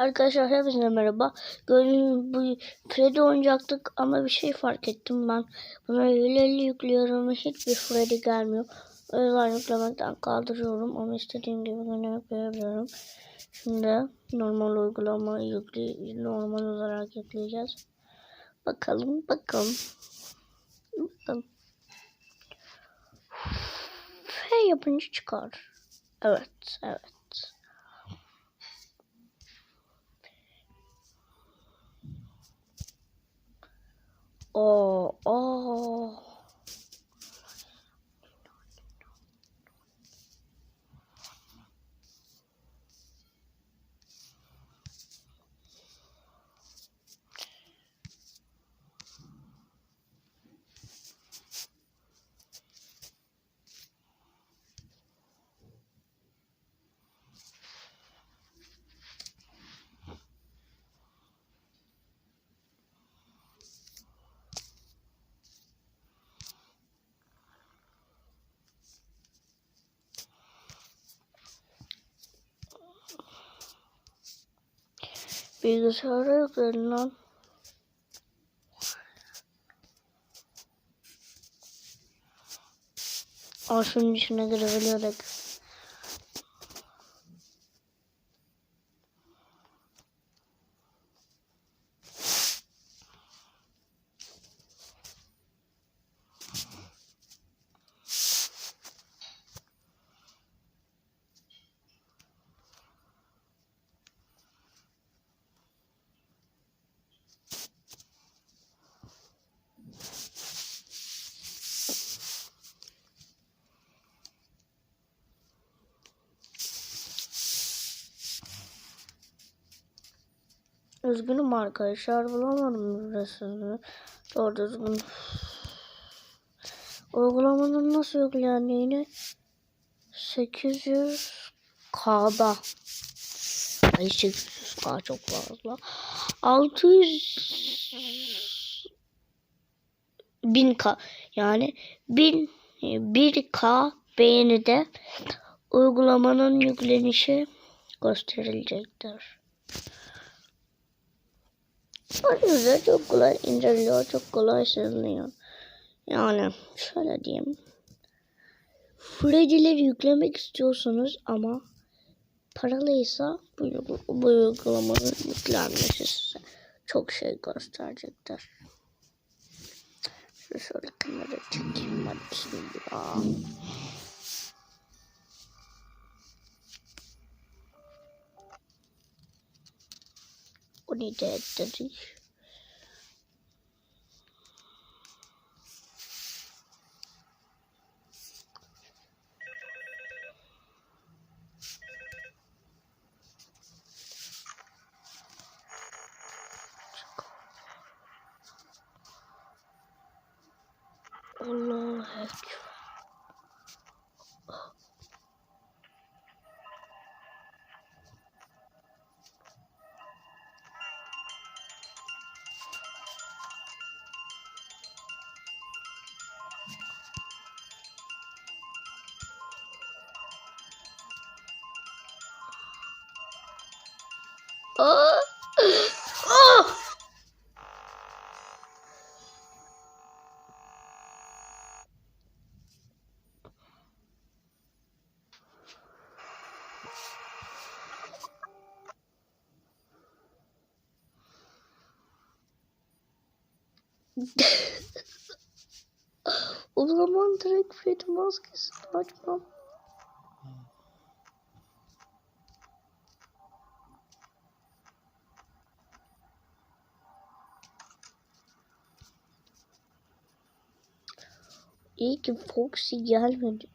Arkadaşlar hepinize merhaba. Gördüğünüz bu Freddy oynayacaktık ama bir şey fark ettim ben. Buna hileli yüklüyorum hiçbir Freddy gelmiyor. Yüzden yüklemekten kaldırıyorum ama istediğim gibi yine yükleyebiliyorum. Şimdi normal uygulamayı yükle normal olarak yükleyeceğiz. Bakalım bakalım. Bakalım. F yapınca çıkar. Evet evet. 哦哦 Bilgisayara yüklenilen Aa şunun içine girebiliyorduk. Üzgünüm arkadaşlar bulamadım resmini. Doğru düzgün. Uygulamanın nasıl yüklendiğini 800 K'da. Ay 800 K çok fazla. 600 1000 K yani 1000 1K beğenide uygulamanın yüklenişi gösterilecektir. Ayrıca çok kolay indiriliyor, çok kolay sığınıyor. Yani şöyle diyeyim. Freddy'leri yüklemek istiyorsanız ama paralıysa bu, bu uygulamanın yüklenmesi size çok şey gösterecektir. Şöyle, şöyle kamera çekeyim hadi bismillah. already did, did he? o zaman direkt Freddy maskesini açmam. İyi ki Foxy gelmedi.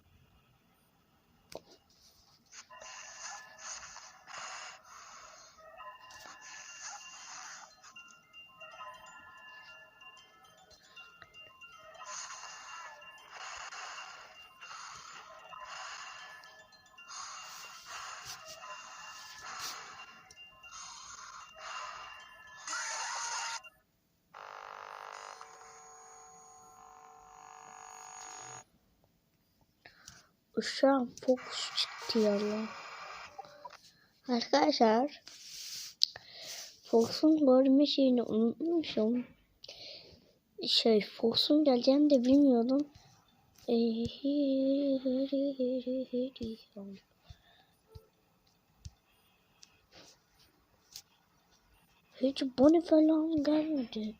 An Fox çıktı ya lan. Arkadaşlar Fox'un görme şeyini unutmuşum. Şey Fox'un geleceğini de bilmiyordum. Hiç Bonnie falan gelmedi.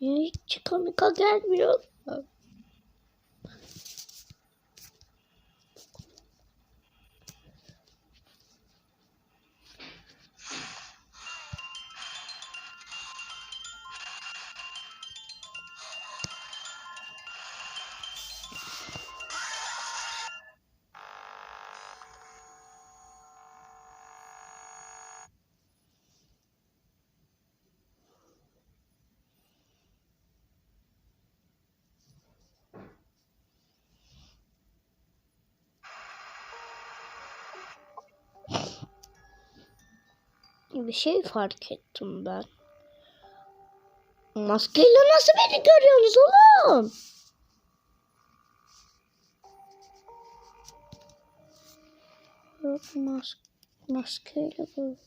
Hiç Chikamika gelmiyor. Bir şey fark ettim ben. Maskeyle nasıl beni görüyorsunuz oğlum? Mas maskeyle görüyorum.